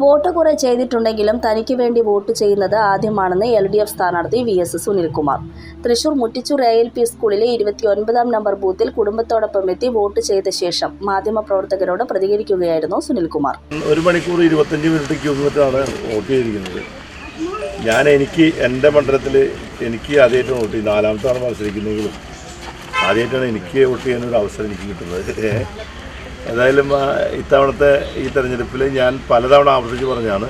Vote കുറെ ചെയ്തിട്ടുണ്ടെങ്കിലും തനിക്ക് വേണ്ടി വോട്ട് ചെയ്യുന്നത് ആദ്യമാണെന്ന് എൽ ഡി എഫ് സ്ഥാനാർത്ഥി V S Sunilkumar. Thrissur Muttichur A L P സ്കൂളിലെ ഇരുപത്തിയൊൻപതാം നമ്പർ ബൂത്തിൽ കുടുംബത്തോടൊപ്പം എത്തി വോട്ട് ചെയ്ത ശേഷം മാധ്യമപ്രവർത്തകരോട് പ്രതികരിക്കുകയായിരുന്നു സുനിൽകുമാർ. ഒരു മണിക്കൂർ ഇരുപത്തഞ്ച് മിനിറ്റ് ക്യൂ വോട്ട് ചെയ്തിരിക്കുന്നത്. ഞാൻ എനിക്ക് എന്റെ മണ്ഡലത്തിൽ എനിക്ക് ആദ്യമായിട്ട് വോട്ട് ചെയ്യും നാലാമത്താണ് മത്സരിക്കുന്നെങ്കിലും ആദ്യമായിട്ടാണ് എനിക്ക് വോട്ട് ചെയ്യാനൊരു അവസരം എനിക്ക് കിട്ടുന്നത്. ഏതായാലും ഇത്തവണത്തെ ഈ തെരഞ്ഞെടുപ്പിൽ ഞാൻ പലതവണ ആവർത്തിച്ച് പറഞ്ഞാണ്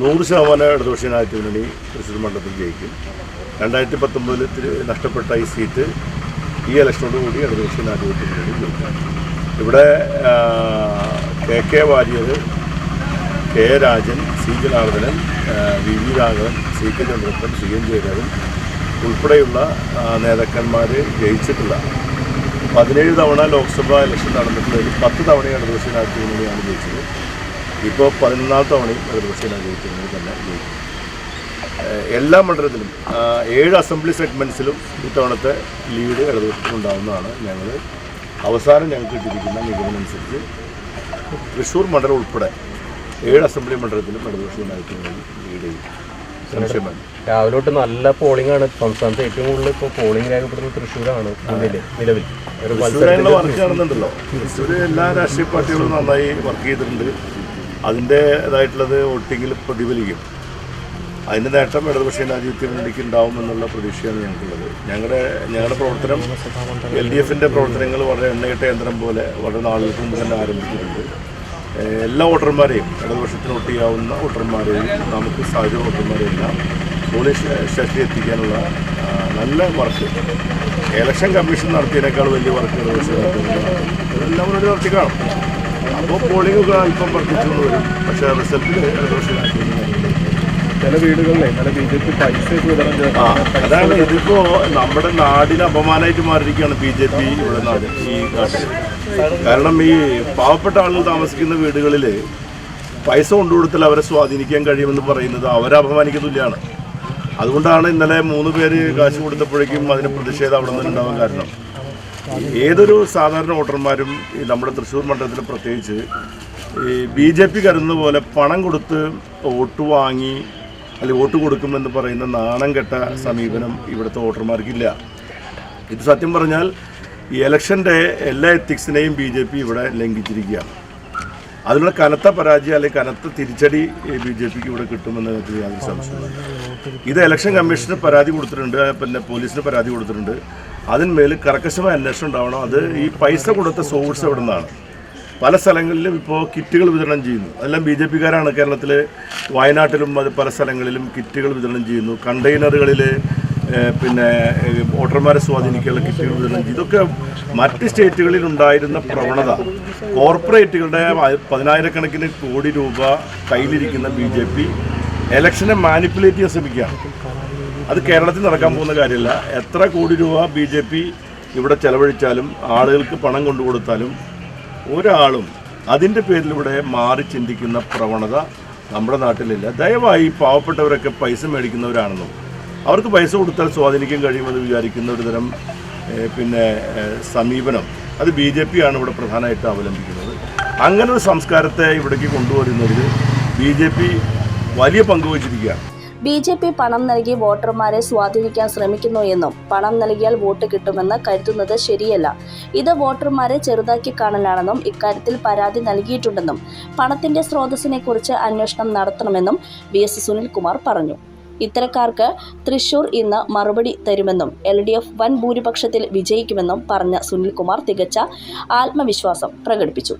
നൂറ് ശതമാനം ഇടതുപക്ഷീയനായിട്ട് മുന്നണി തൃശ്ശൂർ മണ്ഡലത്തിൽ ജയിക്കും. രണ്ടായിരത്തി പത്തൊമ്പതിൽ നഷ്ടപ്പെട്ട ഈ സീറ്റ് ഈ ഇലക്ഷനോട് കൂടി ഇടതുപക്ഷീയനായിട്ട് മുന്നണി ജയിക്കും. ഇവിടെ K K Warrier K Rajan C Janardhanan V V Raghavan C K Chandrappan C N Jayarajan ഉൾപ്പെടെയുള്ള നേതാക്കന്മാർ ജയിച്ചിട്ടില്ല പതിനേഴ് തവണ ലോക്സഭാ ഇലക്ഷൻ നടന്നിട്ടുള്ളതിൽ പത്ത് തവണയാണ് ഇടതുപക്ഷ ജനാധിപത്യ മുന്നണിയാണ് ജയിച്ചത്. ഇപ്പോൾ പതിനൊന്നാം തവണയും ഇടതുപക്ഷ ജനാധിപത്യ മുന്നണി തന്നെ ജയിക്കും. എല്ലാ മണ്ഡലത്തിലും ഏഴ് അസംബ്ലി സെഗ്മെന്റ്സിലും ഇത്തവണത്തെ ലീഡ് ഇടതുപക്ഷത്തിനുണ്ടാവുന്നതാണ് ഞങ്ങൾ അവസാനം ഞങ്ങൾക്ക് കിട്ടിയിരിക്കുന്ന നിഗമനം തൃശ്ശൂർ മണ്ഡലം ഉൾപ്പെടെ ഏഴ് അസംബ്ലി മണ്ഡലത്തിലും ഇടതുപക്ഷ ജനാധിപത്യ ലീഡ് ചെയ്യും. രാവിലെ തൊട്ട് നല്ല പോളിംഗ് ആണ്. സംസ്ഥാനത്ത് ഏറ്റവും കൂടുതൽ ഇപ്പോൾ പോളിംഗ് രേഖപ്പെടുന്നത് തൃശ്ശൂരാണ് നിലവിൽ. ഒരു തൃശ്ശൂരായുള്ള വർക്ക് നടന്നുണ്ടല്ലോ തൃശ്ശൂർ എല്ലാ രാഷ്ട്രീയ പാർട്ടികളും നന്നായി വർക്ക് ചെയ്തിട്ടുണ്ട്. അതിന്റെതായിട്ടുള്ളത് വോട്ടിങ്ങിൽ പ്രതിഫലിക്കും. അതിന്റെ നേട്ടം ഇടതുപക്ഷ രാജ്യത്തിന് മുന്നണിക്ക് ഉണ്ടാവും എന്നുള്ള പ്രതീക്ഷയാണ് ഞങ്ങൾക്കുള്ളത്. ഞങ്ങളുടെ ഞങ്ങളുടെ പ്രവർത്തനം എൽ ഡി എഫിന്റെ പ്രവർത്തനങ്ങൾ വളരെ എണ്ണയിട്ട യന്ത്രം പോലെ വളരെ നാളുകൾക്ക് മുമ്പ് തന്നെ ആരംഭിച്ചിട്ടുണ്ട്. എല്ലാ വോട്ടർമാരെയും ഇടതുപക്ഷത്തിന് വോട്ട് ചെയ്യാവുന്ന വോട്ടർമാരെയും നമുക്ക് സാധ്യത വോട്ടർമാരെയെല്ലാം പോലീസ് സ്റ്റേഷനിൽ എത്തിക്കാനുള്ള നല്ല വർക്ക്. ഇലക്ഷൻ കമ്മീഷൻ നടത്തിയതിനേക്കാൾ വലിയ വർക്ക് ഇടതുപക്ഷം ഇതെല്ലാം ഒരു നടത്തി കാണും അപ്പോൾ പോളിംഗ് ഒക്കെ അല്പം വർദ്ധിച്ചുകൊണ്ട് വരും. പക്ഷേ റിസൾട്ടിൽ ഇടതുപക്ഷ ചില വീടുകളിലെ ചില ബി ജെ പി പൈസ വിതരണം ചെയ്ത അതാണ് ഇതിപ്പോ നമ്മുടെ നാടിന് അപമാനമായിട്ട് മാറിയിരിക്കുകയാണ് ബി ജെ പി ഇവിടെ നാട് ഈ നാട്ടിൽ. കാരണം ഈ പാവപ്പെട്ട ആളുകൾ താമസിക്കുന്ന വീടുകളിൽ പൈസ കൊണ്ടുകൊടുത്താൽ അവരെ സ്വാധീനിക്കാൻ കഴിയുമെന്ന് പറയുന്നത് അവരെ അപമാനിക്കുന്നില്ലാണ്. അതുകൊണ്ടാണ് ഇന്നലെ മൂന്ന് പേര് കാശ് കൊടുത്തപ്പോഴേക്കും അതിന് പ്രതിഷേധം അവിടെ നിന്ന് ഉണ്ടാവാൻ കാരണം. ഏതൊരു സാധാരണ വോട്ടർമാരും ഈ നമ്മുടെ തൃശ്ശൂർ മണ്ഡലത്തിൽ പ്രത്യേകിച്ച് ഈ ബി ജെ പി കരുതുന്ന പോലെ പണം കൊടുത്ത് വോട്ട് വാങ്ങി അല്ലെങ്കിൽ വോട്ട് കൊടുക്കുമെന്ന് പറയുന്ന നാണം കെട്ട സമീപനം ഇവിടുത്തെ വോട്ടർമാർക്കില്ല. ഇത് സത്യം പറഞ്ഞാൽ ഈ ഇലക്ഷന്റെ എല്ലാ എത്തിക്സിനെയും ബി ജെ പി ഇവിടെ ലംഘിച്ചിരിക്കുകയാണ്. അതിനുള്ള കനത്ത പരാജയം അല്ലെങ്കിൽ കനത്ത തിരിച്ചടി ബി ജെ പിക്ക് ഇവിടെ കിട്ടുമെന്ന് യാതൊരു സംശയമില്ല ഇത് ഇലക്ഷൻ കമ്മീഷന് പരാതി കൊടുത്തിട്ടുണ്ട് പിന്നെ പോലീസിന് പരാതി കൊടുത്തിട്ടുണ്ട്. അതിന്മേൽ കർക്കശമായ അന്വേഷണം ഉണ്ടാവണം. അത് ഈ പൈസ കൊടുത്ത സോഴ്സ് എവിടെ നിന്നാണ് പല സ്ഥലങ്ങളിലും ഇപ്പോൾ കിറ്റുകൾ വിതരണം ചെയ്യുന്നു. അതെല്ലാം ബി ജെ പിക്കാരാണ് കേരളത്തിൽ വയനാട്ടിലും അത് പല സ്ഥലങ്ങളിലും കിറ്റുകൾ വിതരണം ചെയ്യുന്നു. കണ്ടെയ്നറുകളിൽ പിന്നെ വോട്ടർമാരെ സ്വാധീനിക്കാനുള്ള കിറ്റുകൾ വിതരണം ഇതൊക്കെ മറ്റ് സ്റ്റേറ്റുകളിൽ ഉണ്ടായിരുന്ന പ്രവണത. കോർപ്പറേറ്റുകളുടെ പതിനായിരക്കണക്കിന് കോടി രൂപ കയ്യിലിരിക്കുന്ന ബി ജെ പി ഇലക്ഷനെ മാനിപ്പുലേറ്റ് ചെയ്യാൻ ശ്രമിക്കുകയാണ്. അത് കേരളത്തിൽ നടക്കാൻ പോകുന്ന കാര്യമല്ല. എത്ര കോടി രൂപ ബി ജെ പി ഇവിടെ ചെലവഴിച്ചാലും ആളുകൾക്ക് പണം കൊണ്ടു കൊടുത്താലും ഒരാളും അതിന്റെ പേരിലൂടെ മാറി ചിന്തിക്കുന്ന പ്രവണത നമ്മുടെ നാട്ടിലില്ല. ദയവായി പാവപ്പെട്ടവരൊക്കെ പൈസ മേടിക്കുന്നവരാണെന്നും അവർക്ക് പൈസ കൊടുത്താൽ സ്വാധീനിക്കാൻ കഴിയുമെന്ന് വിചാരിക്കുന്ന ഒരു തരം പിന്നെ സമീപനം അത് ബി ജെ പി ആണ് ഇവിടെ പ്രധാനമായിട്ട് അവലംബിക്കുന്നത്. അങ്ങനെ ഒരു സംസ്കാരത്തെ ഇവിടേക്ക് കൊണ്ടുവരുന്നതിൽ ബി ജെ പി വലിയ പങ്ക് വഹിച്ചിരിക്കുകയാണ്. ബി ജെ പി പണം നൽകി വോട്ടർമാരെ സ്വാധീനിക്കാൻ ശ്രമിക്കുന്നു എന്നും പണം നൽകിയാൽ വോട്ട് കിട്ടുമെന്ന് കരുതുന്നത് ശരിയല്ല. ഇത് വോട്ടർമാരെ ചെറുതാക്കി കാണലാണെന്നും ഇക്കാര്യത്തിൽ പരാതി നൽകിയിട്ടുണ്ടെന്നും പണത്തിന്റെ സ്രോതസ്സിനെ കുറിച്ച് അന്വേഷണം നടത്തണമെന്നും വി എസ് സുനിൽകുമാർ പറഞ്ഞു. ഇത്തരക്കാർക്ക് തൃശൂർ ഇന്ന് മറുപടി തരുമെന്നും എൽ ഡി എഫ് വൻ ഭൂരിപക്ഷത്തിൽ വിജയിക്കുമെന്നും പറഞ്ഞ സുനിൽകുമാർ തികച്ച ആത്മവിശ്വാസം പ്രകടിപ്പിച്ചു.